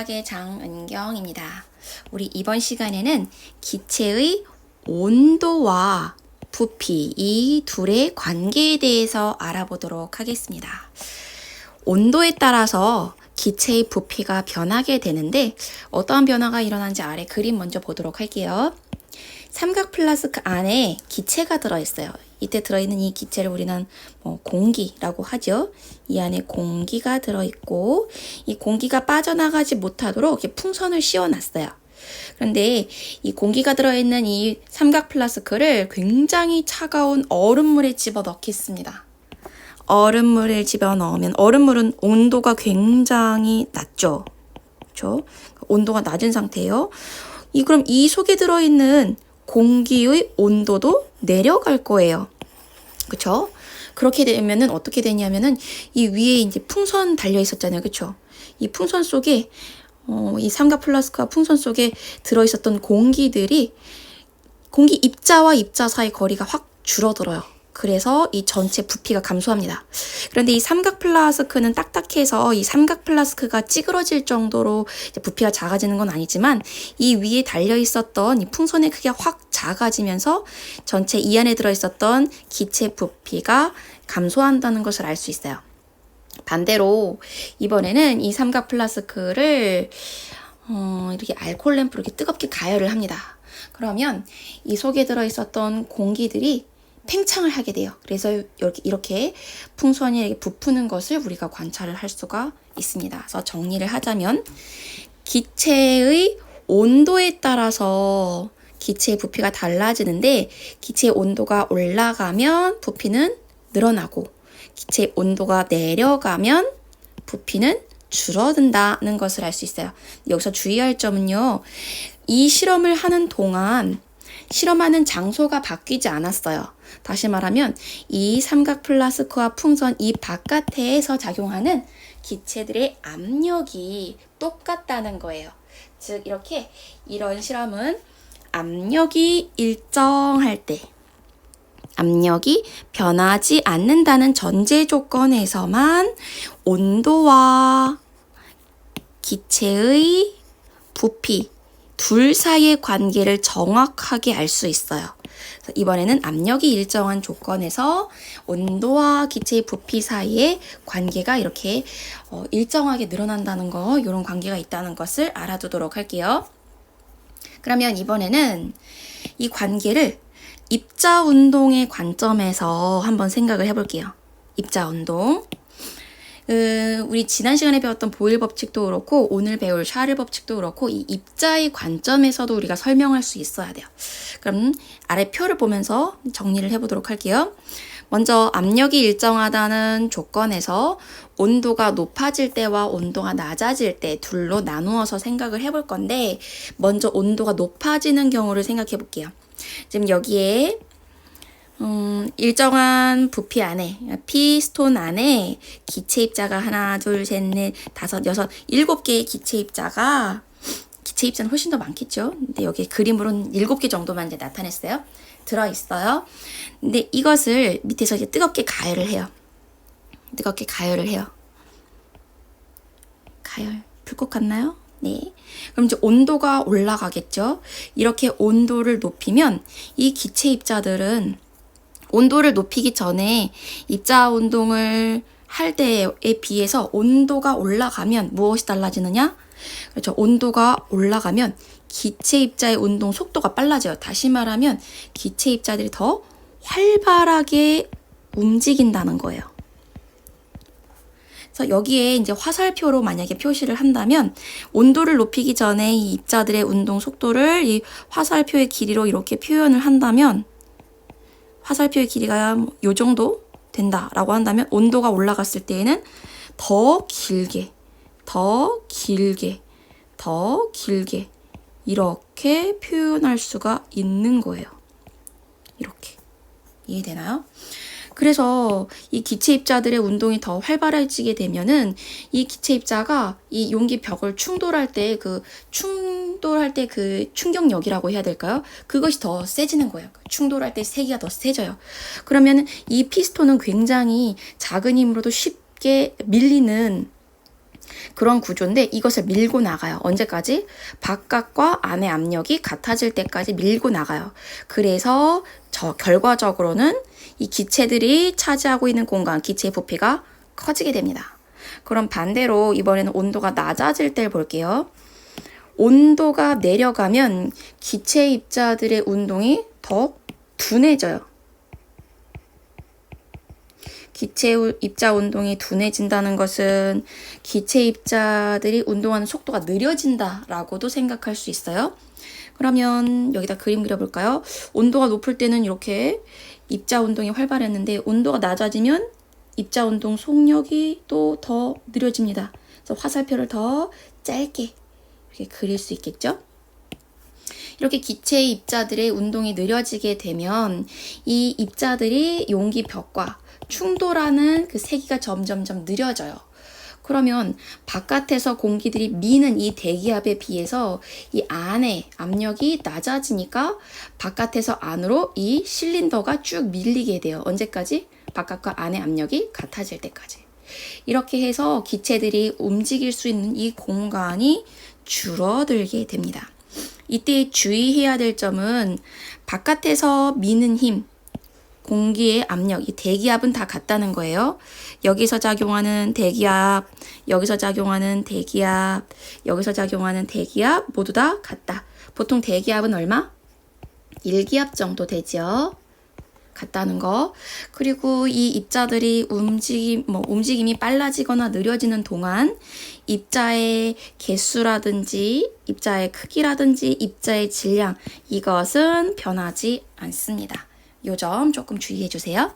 짱쌤과학의 장은경입니다. 우리 이번 시간에는 기체의 온도와 부피 이 둘의 관계에 대해서 알아보도록 하겠습니다. 온도에 따라서 기체의 부피가 변하게 되는데 어떠한 변화가 일어나는지 아래 그림 먼저 보도록 할게요. 삼각 플라스크 안에 기체가 들어있어요. 이때 들어있는 이 기체를 우리는 뭐 공기라고 하죠. 이 안에 공기가 들어있고 이 공기가 빠져나가지 못하도록 이렇게 풍선을 씌워놨어요. 그런데 이 공기가 들어있는 이 삼각 플라스크를 굉장히 차가운 얼음물에 집어넣겠습니다. 얼음물을 집어넣으면 얼음물은 온도가 굉장히 낮죠. 그렇죠? 온도가 낮은 상태예요. 이 그럼 이 속에 들어있는 공기의 온도도 내려갈 거예요. 그쵸? 그렇게 되면은 어떻게 되냐면은 이 위에 이제 풍선 달려 있었잖아요. 그쵸? 이 풍선 속에 어, 이 삼각 플라스크와 풍선 속에 들어 있었던 공기들이 공기 입자와 입자 사이 거리가 확 줄어들어요. 그래서 이 전체 부피가 감소합니다. 그런데 이 삼각 플라스크는 딱딱해서 이 삼각 플라스크가 찌그러질 정도로 부피가 작아지는 건 아니지만 이 위에 달려 있었던 이 풍선의 크기가 확 작아지면서 전체 이 안에 들어 있었던 기체 부피가 감소한다는 것을 알 수 있어요. 반대로 이번에는 이 삼각 플라스크를 어, 이렇게 알콜 램프로 이렇게 뜨겁게 가열을 합니다. 그러면 이 속에 들어 있었던 공기들이 팽창을 하게 돼요. 그래서 이렇게, 이렇게 풍선이 이렇게 부푸는 것을 우리가 관찰을 할 수가 있습니다. 그래서 정리를 하자면 기체의 온도에 따라서 기체의 부피가 달라지는데 기체의 온도가 올라가면 부피는 늘어나고 기체의 온도가 내려가면 부피는 줄어든다는 것을 알 수 있어요. 여기서 주의할 점은요. 이 실험을 하는 동안 실험하는 장소가 바뀌지 않았어요. 다시 말하면 이 삼각 플라스크와 풍선 이 바깥에서 작용하는 기체들의 압력이 똑같다는 거예요. 즉 이렇게 이런 실험은 압력이 일정할 때 압력이 변하지 않는다는 전제 조건에서만 온도와 기체의 부피 둘 사이의 관계를 정확하게 알 수 있어요. 이번에는 압력이 일정한 조건에서 온도와 기체의 부피 사이의 관계가 이렇게 어, 일정하게 늘어난다는 거, 이런 관계가 있다는 것을 알아두도록 할게요. 그러면 이번에는 이 관계를 입자 운동의 관점에서 한번 생각을 해볼게요. 입자 운동. 그 우리 지난 시간에 배웠던 보일 법칙도 그렇고 오늘 배울 샤를 법칙도 그렇고 이 입자의 관점에서도 우리가 설명할 수 있어야 돼요. 그럼 아래 표를 보면서 정리를 해보도록 할게요. 먼저 압력이 일정하다는 조건에서 온도가 높아질 때와 온도가 낮아질 때 둘로 나누어서 생각을 해볼 건데 먼저 온도가 높아지는 경우를 생각해 볼게요. 지금 여기에 음, 일정한 부피 안에, 피스톤 안에 기체 입자가 하나, 둘, 셋, 넷, 다섯, 여섯, 일곱 개의 기체 입자가, 기체 입자는 훨씬 더 많겠죠? 근데 여기 그림으로는 일곱 개 정도만 이제 나타냈어요. 들어있어요. 근데 이것을 밑에서 이제 뜨겁게 가열을 해요. 뜨겁게 가열을 해요. 가열. 불꽃 같나요? 네. 그럼 이제 온도가 올라가겠죠? 이렇게 온도를 높이면 이 기체 입자들은 온도를 높이기 전에 입자 운동을 할 때에 비해서 온도가 올라가면 무엇이 달라지느냐? 그렇죠. 온도가 올라가면 기체 입자의 운동 속도가 빨라져요. 다시 말하면 기체 입자들이 더 활발하게 움직인다는 거예요. 그래서 여기에 이제 화살표로 만약에 표시를 한다면 온도를 높이기 전에 이 입자들의 운동 속도를 이 화살표의 길이로 이렇게 표현을 한다면 화살표의 길이가 뭐요 정도 된다라고 한다면 온도가 올라갔을 때에는 더 길게, 더 길게, 더 길게 이렇게 표현할 수가 있는 거예요. 이렇게. 이해되나요? 그래서 이 기체 입자들의 운동이 더 활발해지게 되면은 이 기체 입자가 이 용기 벽을 충돌할 때 그 충돌할 때 그 충격력이라고 해야 될까요? 그것이 더 세지는 거예요. 충돌할 때 세기가 더 세져요. 그러면은 이 피스톤은 굉장히 작은 힘으로도 쉽게 밀리는 그런 구조인데 이것을 밀고 나가요. 언제까지? 바깥과 안의 압력이 같아질 때까지 밀고 나가요. 그래서 저 결과적으로는 이 기체들이 차지하고 있는 공간, 기체의 부피가 커지게 됩니다. 그럼 반대로 이번에는 온도가 낮아질 때를 볼게요. 온도가 내려가면 기체 입자들의 운동이 더 둔해져요. 기체 우- 입자 운동이 둔해진다는 것은 기체 입자들이 운동하는 속도가 느려진다라고도 생각할 수 있어요. 그러면 여기다 그림 그려볼까요? 온도가 높을 때는 이렇게 입자 운동이 활발했는데 온도가 낮아지면 입자 운동 속력이 또 더 느려집니다. 그래서 화살표를 더 짧게 이렇게 그릴 수 있겠죠? 이렇게 기체 입자들의 운동이 느려지게 되면 이 입자들이 용기 벽과 충돌하는 그 세기가 점점점 느려져요. 그러면 바깥에서 공기들이 미는 이 대기압에 비해서 이 안에 압력이 낮아지니까 바깥에서 안으로 이 실린더가 쭉 밀리게 돼요. 언제까지? 바깥과 안의 압력이 같아질 때까지. 이렇게 해서 기체들이 움직일 수 있는 이 공간이 줄어들게 됩니다. 이때 주의해야 될 점은 바깥에서 미는 힘, 공기의 압력, 이 대기압은 다 같다는 거예요. 여기서 작용하는 대기압, 여기서 작용하는 대기압, 여기서 작용하는 대기압 모두 다 같다. 보통 대기압은 얼마? 1기압 정도 되죠. 같다는 거. 그리고 이 입자들이 움직임, 뭐, 움직임이 빨라지거나 느려지는 동안 입자의 개수라든지, 입자의 크기라든지, 입자의 질량, 이것은 변하지 않습니다. 요 점 조금 주의해 주세요.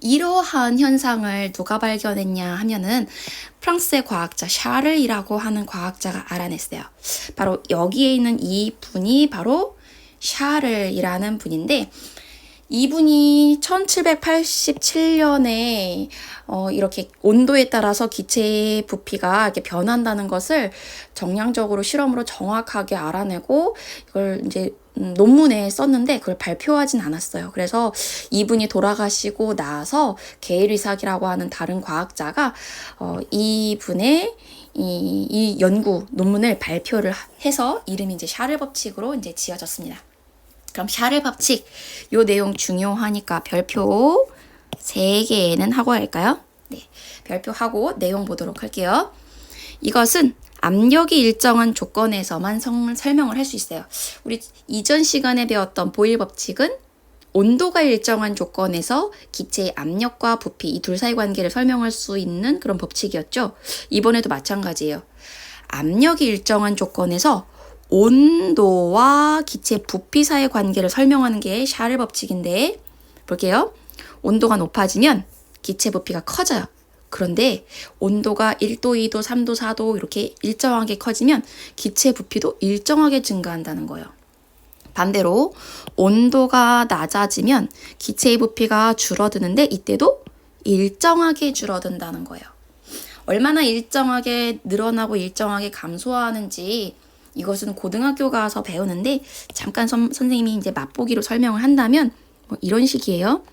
이러한 현상을 누가 발견했냐 하면은 프랑스의 과학자 샤를이라고 하는 과학자가 알아냈어요. 바로 여기에 있는 이 분이 바로 샤를이라는 분인데 이분이 1787년에 어, 이렇게 온도에 따라서 기체의 부피가 이렇게 변한다는 것을 정량적으로 실험으로 정확하게 알아내고 이걸 이제 음, 논문에 썼는데 그걸 발표하진 않았어요. 그래서 이분이 돌아가시고 나서 게일 이삭이라고 하는 다른 과학자가 어, 이분의 이, 이 연구 논문을 발표를 해서 이름이 이제 샤를 법칙으로 이제 지어졌습니다. 그럼 샤를 법칙 요 내용 중요하니까 별표 3개는 하고 할까요? 네. 별표하고 내용 보도록 할게요. 이것은 압력이 일정한 조건에서만 성, 설명을 할 수 있어요. 우리 이전 시간에 배웠던 보일 법칙은 온도가 일정한 조건에서 기체의 압력과 부피 이 둘 사이 관계를 설명할 수 있는 그런 법칙이었죠. 이번에도 마찬가지예요. 압력이 일정한 조건에서 온도와 기체 부피 사이의 관계를 설명하는 게 샤를 법칙인데 볼게요. 온도가 높아지면 기체 부피가 커져요. 그런데 온도가 1도, 2도, 3도, 4도 이렇게 일정하게 커지면 기체 부피도 일정하게 증가한다는 거예요. 반대로 온도가 낮아지면 기체의 부피가 줄어드는데 이때도 일정하게 줄어든다는 거예요. 얼마나 일정하게 늘어나고 일정하게 감소하는지 이것은 고등학교 가서 배우는데 잠깐 선, 선생님이 이제 맛보기로 설명을 한다면 뭐 이런 식이에요.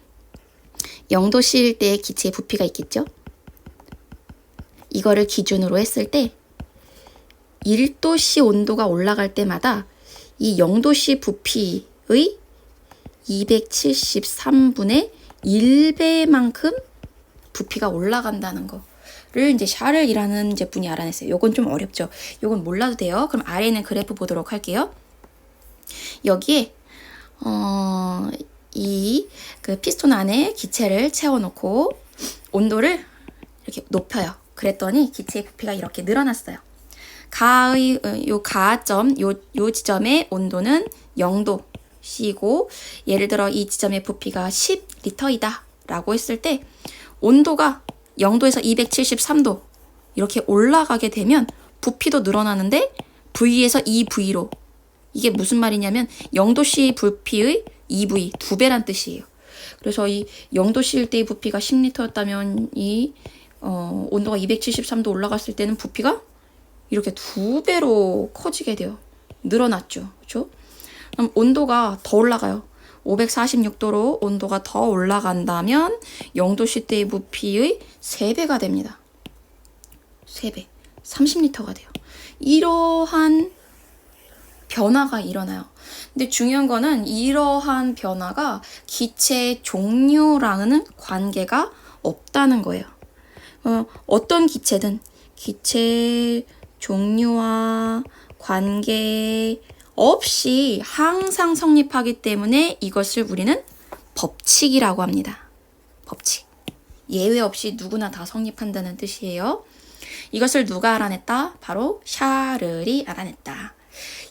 0도씨일 때 기체의 부피가 있겠죠? 이거를 기준으로 했을 때 1도씨 온도가 올라갈 때마다 이 0도씨 부피의 273분의 1배만큼 부피가 올라간다는 거 를 이제 샤를이라는 이제 분이 알아냈어요. 요건 좀 어렵죠. 요건 몰라도 돼요. 그럼 아래에 있는 그래프 보도록 할게요. 여기에 어, 이 그 피스톤 안에 기체를 채워놓고 온도를 이렇게 높여요. 그랬더니 기체의 부피가 이렇게 늘어났어요. 가의 어, 요 가점 요, 요 지점의 온도는 0도씨고 예를 들어 이 지점의 부피가 10리터이다 라고 했을 때 온도가 0도에서 273도 이렇게 올라가게 되면 부피도 늘어나는데 V에서 2V로 이게 무슨 말이냐면 0도씨 부피의 2V 두 배란 뜻이에요. 그래서 이 0도씨일 때의 부피가 10리터였다면 이 어, 온도가 273도 올라갔을 때는 부피가 이렇게 두 배로 커지게 돼요. 늘어났죠. 그렇죠? 그럼 온도가 더 올라가요. 546도로 온도가 더 올라간다면 0도씨 때의 부피의 3배가 됩니다. 3배, 30리터가 돼요. 이러한 변화가 일어나요. 근데 중요한 거는 이러한 변화가 기체의 종류랑은 관계가 없다는 거예요. 어, 어떤 기체든 기체 종류와 관계 없이 항상 성립하기 때문에 이것을 우리는 법칙이라고 합니다. 법칙. 예외 없이 누구나 다 성립한다는 뜻이에요. 이것을 누가 알아냈다? 바로 샤를이 알아냈다.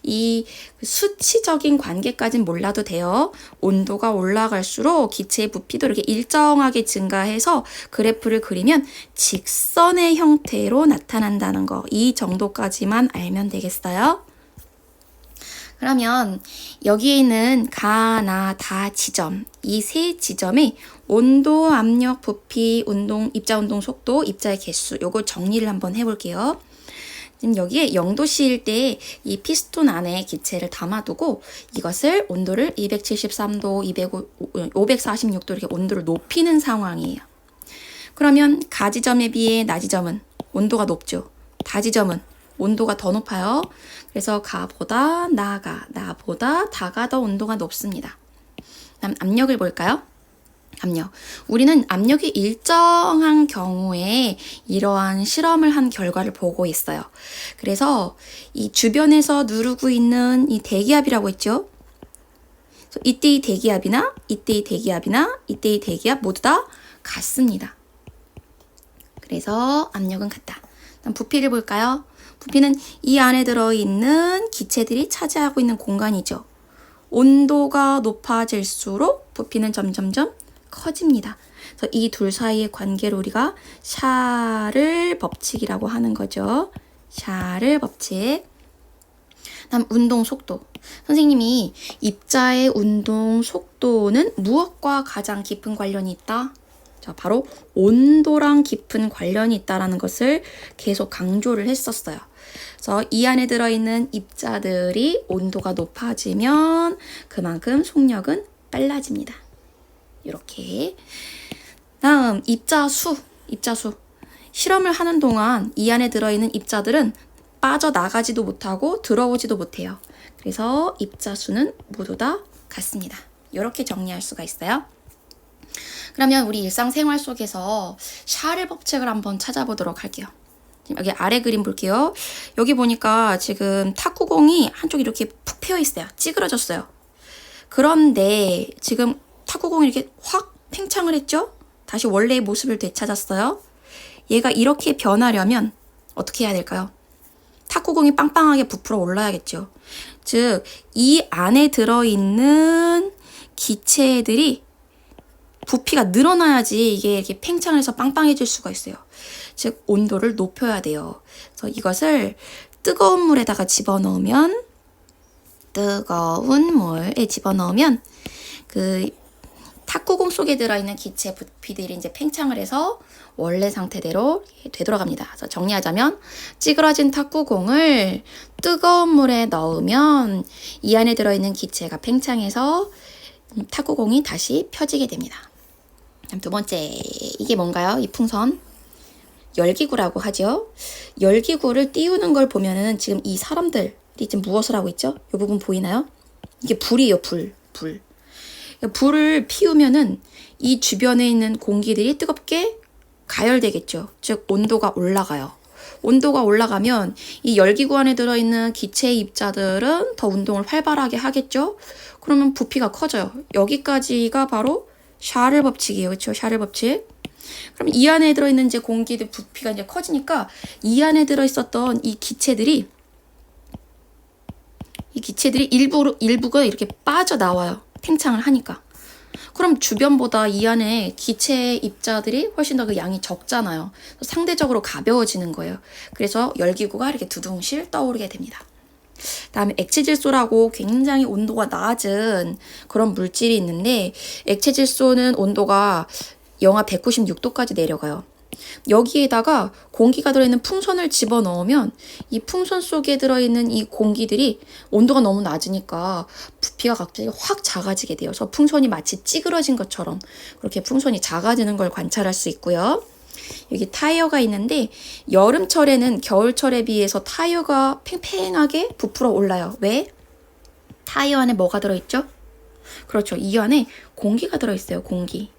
이 수치적인 관계까진 몰라도 돼요. 온도가 올라갈수록 기체의 부피도 이렇게 일정하게 증가해서 그래프를 그리면 직선의 형태로 나타난다는 거. 이 정도까지만 알면 되겠어요. 그러면 여기에 있는 가, 나, 다 지점, 이 세 지점의 온도, 압력, 부피, 운동, 입자 운동 속도, 입자의 개수, 요거 정리를 한번 해볼게요. 지금 여기에 0도씨일 때 이 피스톤 안에 기체를 담아두고 이것을 온도를 273도, 205, 546도 이렇게 온도를 높이는 상황이에요. 그러면 가지점에 비해 나지점은 온도가 높죠. 다지점은 온도가 더 높아요. 그래서 가보다 나가, 나보다 다가 더 온도가 높습니다. 다음 압력을 볼까요? 압력. 우리는 압력이 일정한 경우에 이러한 실험을 한 결과를 보고 있어요. 그래서 이 주변에서 누르고 있는 이 대기압이라고 했죠? 이때의 대기압이나 이때의 대기압이나 이때의 대기압 모두 다 같습니다. 그래서 압력은 같다. 부피를 볼까요? 부피는 이 안에 들어있는 기체들이 차지하고 있는 공간이죠. 온도가 높아질수록 부피는 점점점 커집니다. 그래서 이 둘 사이의 관계를 우리가 샤를 법칙이라고 하는 거죠. 샤를 법칙. 다음 운동 속도. 선생님이 입자의 운동 속도는 무엇과 가장 깊은 관련이 있다? 자, 바로 온도랑 깊은 관련이 있다라는 것을 계속 강조를 했었어요. 그래서 이 안에 들어있는 입자들이 온도가 높아지면 그만큼 속력은 빨라집니다. 이렇게. 다음 입자 수, 입자 수. 실험을 하는 동안 이 안에 들어있는 입자들은 빠져나가지도 못하고 들어오지도 못해요. 그래서 입자 수는 모두 다 같습니다. 이렇게 정리할 수가 있어요. 그러면 우리 일상생활 속에서 샤를 법칙을 한번 찾아보도록 할게요. 여기 아래 그림 볼게요. 여기 보니까 지금 탁구공이 한쪽 이렇게 푹 패여 있어요. 찌그러졌어요. 그런데 지금 탁구공이 이렇게 확 팽창을 했죠? 다시 원래의 모습을 되찾았어요. 얘가 이렇게 변하려면 어떻게 해야 될까요? 탁구공이 빵빵하게 부풀어 올라야겠죠. 즉, 이 안에 들어있는 기체들이 부피가 늘어나야지 이게 이렇게 팽창해서 빵빵해질 수가 있어요. 즉, 온도를 높여야 돼요. 그래서 이것을 뜨거운 물에다가 집어넣으면, 뜨거운 물에 집어넣으면, 그, 탁구공 속에 들어있는 기체 부피들이 이제 팽창을 해서 원래 상태대로 되돌아갑니다. 그래서 정리하자면 찌그러진 탁구공을 뜨거운 물에 넣으면 이 안에 들어있는 기체가 팽창해서 탁구공이 다시 펴지게 됩니다. 두 번째 이게 뭔가요? 이 풍선 열기구라고 하죠. 열기구를 띄우는 걸 보면은 지금 이 사람들이 지금 무엇을 하고 있죠? 이 부분 보이나요? 이게 불이에요, 불, 불. 불을 피우면은 이 주변에 있는 공기들이 뜨겁게 가열되겠죠. 즉 온도가 올라가요. 온도가 올라가면 이 열기구 안에 들어있는 기체의 입자들은 더 운동을 활발하게 하겠죠. 그러면 부피가 커져요. 여기까지가 바로 샤를 법칙이에요. 그렇죠? 샤를 법칙. 그럼 이 안에 들어있는 이제 공기들 부피가 이제 커지니까 이 안에 들어있었던 이 기체들이 이 기체들이 일부 일부가 이렇게 빠져 나와요. 팽창을 하니까. 그럼 주변보다 이 안에 기체 입자들이 훨씬 더 그 양이 적잖아요. 상대적으로 가벼워지는 거예요. 그래서 열기구가 이렇게 두둥실 떠오르게 됩니다. 다음에 액체질소라고 굉장히 온도가 낮은 그런 물질이 있는데 액체질소는 온도가 영하 196도까지 내려가요. 여기에다가 공기가 들어있는 풍선을 집어 넣으면 이 풍선 속에 들어있는 이 공기들이 온도가 너무 낮으니까 부피가 갑자기 확 작아지게. 그래서 풍선이 마치 찌그러진 것처럼 그렇게 풍선이 작아지는 걸 관찰할 수 있고요. 여기 타이어가 있는데 여름철에는 겨울철에 비해서 타이어가 팽팽하게 부풀어 올라요. 왜? 타이어 안에 뭐가 들어있죠? 그렇죠. 이 안에 공기가 들어있어요. 공기.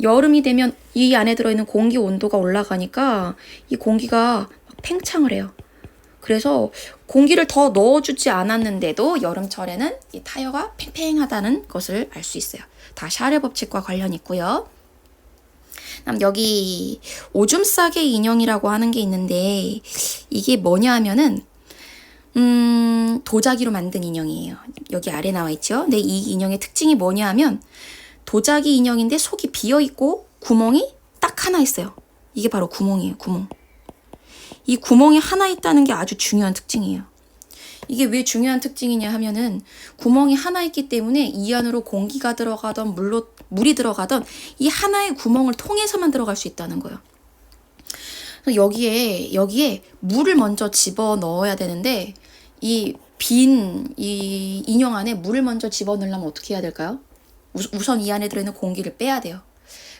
여름이 되면 이 안에 들어있는 공기 온도가 올라가니까 이 공기가 팽창을 해요. 그래서 공기를 더 넣어주지 않았는데도 여름철에는 이 타이어가 팽팽하다는 것을 알 수 있어요. 다 샤르 법칙과 관련 있고요. 그다음 여기 오줌 싸개 인형이라고 하는 게 있는데 이게 뭐냐 하면은 음, 도자기로 만든 인형이에요. 여기 아래 나와 있죠. 근데 이 인형의 특징이 뭐냐 하면 도자기 인형인데 속이 비어 있고 구멍이 딱 하나 있어요. 이게 바로 구멍이에요. 구멍. 이 구멍이 하나 있다는 게 아주 중요한 특징이에요. 이게 왜 중요한 특징이냐 하면은 구멍이 하나 있기 때문에 이 안으로 공기가 들어가던 물로 물이 들어가던 이 하나의 구멍을 통해서만 들어갈 수 있다는 거예요. 여기에 여기에 물을 먼저 집어 넣어야 되는데 이 빈이 인형 안에 물을 먼저 집어 넣으려면 어떻게 해야 될까요? 우- 우선 이 안에 들어있는 공기를 빼야 돼요.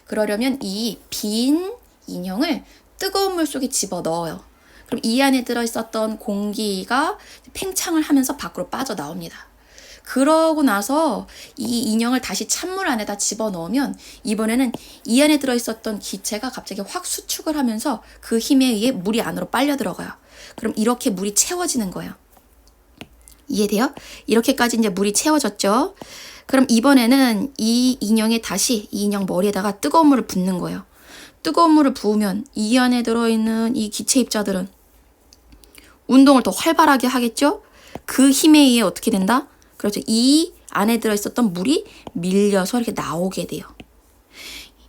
그러려면 이 빈 인형을 뜨거운 물 속에 집어 넣어요. 그럼 이 안에 들어있었던 공기가 팽창을 하면서 밖으로 빠져나옵니다. 그러고 나서 이 인형을 다시 찬물 안에다 집어 넣으면 이번에는 이 안에 들어있었던 기체가 갑자기 확 수축을 하면서 그 힘에 의해 물이 안으로 빨려 들어가요. 그럼 이렇게 물이 채워지는 거예요. 이해돼요? 이렇게까지 이제 물이 채워졌죠? 그럼 이번에는 이 인형에 다시 이 인형 머리에다가 뜨거운 물을 붓는 거예요. 뜨거운 물을 부으면 이 안에 들어있는 이 기체 입자들은 운동을 더 활발하게 하겠죠? 그 힘에 의해 어떻게 된다? 그렇죠. 이 안에 들어있었던 물이 밀려서 이렇게 나오게 돼요.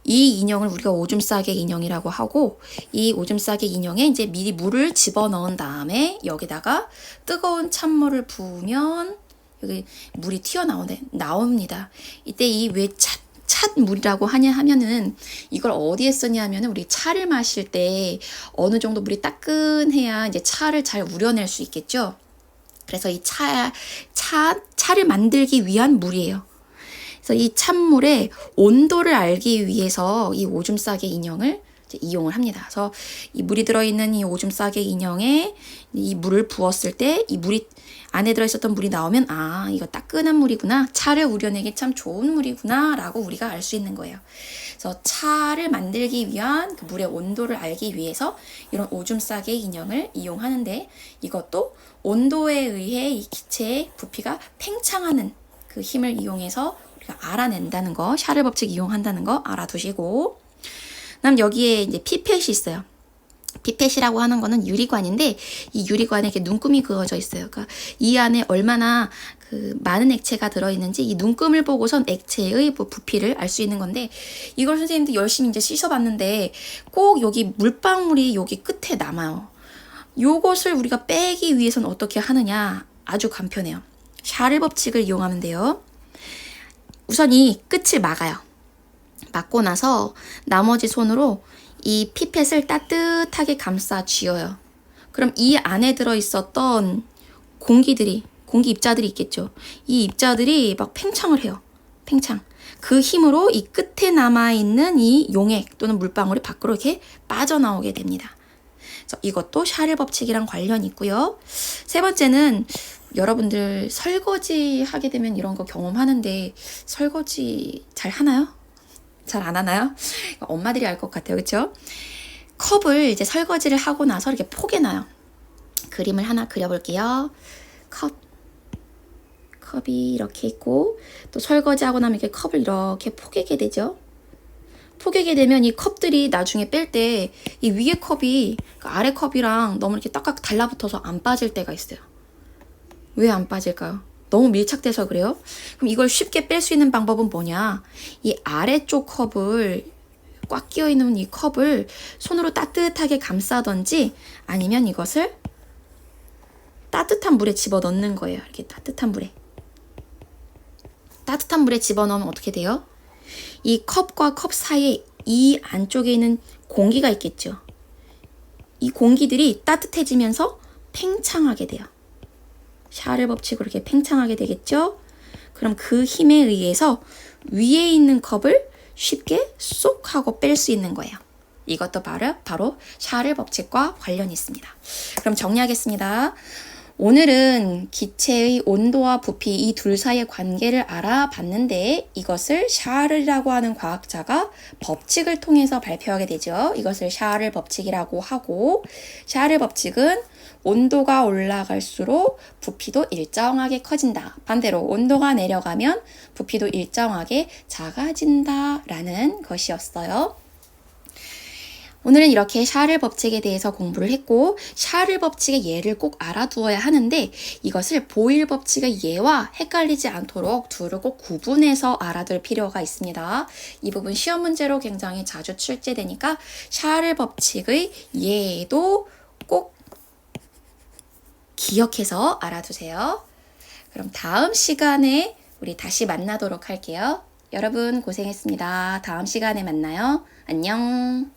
이 인형을 우리가 오줌 싸개 인형이라고 하고 이 오줌 싸개 인형에 이제 미리 물을 집어 넣은 다음에 여기다가 뜨거운 찬물을 부으면 여기 물이 튀어나오네 나옵니다. 이때 이 왜 찻, 찻물이라고 하냐 하면은 이걸 어디에 쓰냐 하면은 우리 차를 마실 때 어느 정도 물이 따끈해야 이제 차를 잘 우려낼 수 있겠죠. 그래서 이 차, 차, 차를 만들기 위한 물이에요. 그래서 이 찬물의 온도를 알기 위해서 이 오줌 싸개 인형을 이용을 합니다. 그래서 이 물이 들어있는 이 오줌 싸개 인형에 이 물을 부었을 때 이 물이 안에 들어있었던 물이 나오면 아 이거 따끈한 물이구나 차를 우려내기 참 좋은 물이구나 라고 우리가 알 수 있는 거예요. 그래서 차를 만들기 위한 그 물의 온도를 알기 위해서 이런 오줌 싸개 인형을 이용하는데 이것도 온도에 의해 이 기체의 부피가 팽창하는 그 힘을 이용해서 우리가 알아낸다는 거, 샤를 법칙 이용한다는 거 알아두시고, 그다음 여기에 이제 피펫이 있어요. 피펫이라고 하는 거는 유리관인데 이 유리관에 이렇게 눈금이 그어져 있어요. 그러니까 이 안에 얼마나 그 많은 액체가 들어있는지 이 눈금을 보고선 액체의 뭐 부피를 알 수 있는 건데 이걸 선생님도 열심히 이제 씻어봤는데 꼭 여기 물방울이 여기 끝에 남아요. 요것을 우리가 빼기 위해서는 어떻게 하느냐? 아주 간편해요. 샤를 법칙을 이용하면 돼요. 우선 이 끝을 막아요. 막고 나서 나머지 손으로 이 피펫을 따뜻하게 감싸 쥐어요. 그럼 이 안에 들어 있었던 공기들이 공기 입자들이 있겠죠. 이 입자들이 막 팽창을 해요. 팽창. 그 힘으로 이 끝에 남아 있는 이 용액 또는 물방울이 밖으로 이렇게 빠져나오게 됩니다. 이것도 샤를 법칙이랑 관련이 있고요. 세 번째는 여러분들 설거지 하게 되면 이런 거 경험하는데 설거지 잘 하나요? 잘 안 하나요? 엄마들이 알 것 같아요. 그렇죠? 컵을 이제 설거지를 하고 나서 이렇게 포개놔요. 그림을 하나 그려볼게요. 컵. 컵이 이렇게 있고 또 설거지하고 나면 이렇게 컵을 이렇게 포개게 되죠. 포개게 되면 이 컵들이 나중에 뺄 때 이 위에 컵이 그 아래 컵이랑 너무 이렇게 딱딱 달라붙어서 안 빠질 때가 있어요. 왜 안 빠질까요? 너무 밀착돼서 그래요? 그럼 이걸 쉽게 뺄 수 있는 방법은 뭐냐? 이 아래쪽 컵을 꽉 끼어 있는 이 컵을 손으로 따뜻하게 감싸던지 아니면 이것을 따뜻한 물에 집어 넣는 거예요. 이렇게 따뜻한 물에. 따뜻한 물에 집어 넣으면 어떻게 돼요? 이 컵과 컵 사이에 이 안쪽에 있는 공기가 있겠죠. 이 공기들이 따뜻해지면서 팽창하게 돼요. 샤를 법칙으로 이렇게 팽창하게 되겠죠? 그럼 그 힘에 의해서 위에 있는 컵을 쉽게 쏙 하고 뺄 수 있는 거예요. 이것도 바로, 바로 샤를 법칙과 관련이 있습니다. 그럼 정리하겠습니다. 오늘은 기체의 온도와 부피 이 둘 사이의 관계를 알아봤는데 이것을 샤를이라고 하는 과학자가 법칙을 통해서 발표하게 되죠. 이것을 샤를 법칙이라고 하고 샤를 법칙은 온도가 올라갈수록 부피도 일정하게 커진다. 반대로 온도가 내려가면 부피도 일정하게 작아진다 라는 것이었어요. 오늘은 이렇게 샤를 법칙에 대해서 공부를 했고 샤를 법칙의 예를 꼭 알아두어야 하는데 이것을 보일 법칙의 예와 헷갈리지 않도록 둘을 꼭 구분해서 알아둘 필요가 있습니다. 이 부분 시험 문제로 굉장히 자주 출제되니까 샤를 법칙의 예도 꼭 기억해서 알아두세요. 그럼 다음 시간에 우리 다시 만나도록 할게요. 여러분 고생했습니다. 다음 시간에 만나요. 안녕.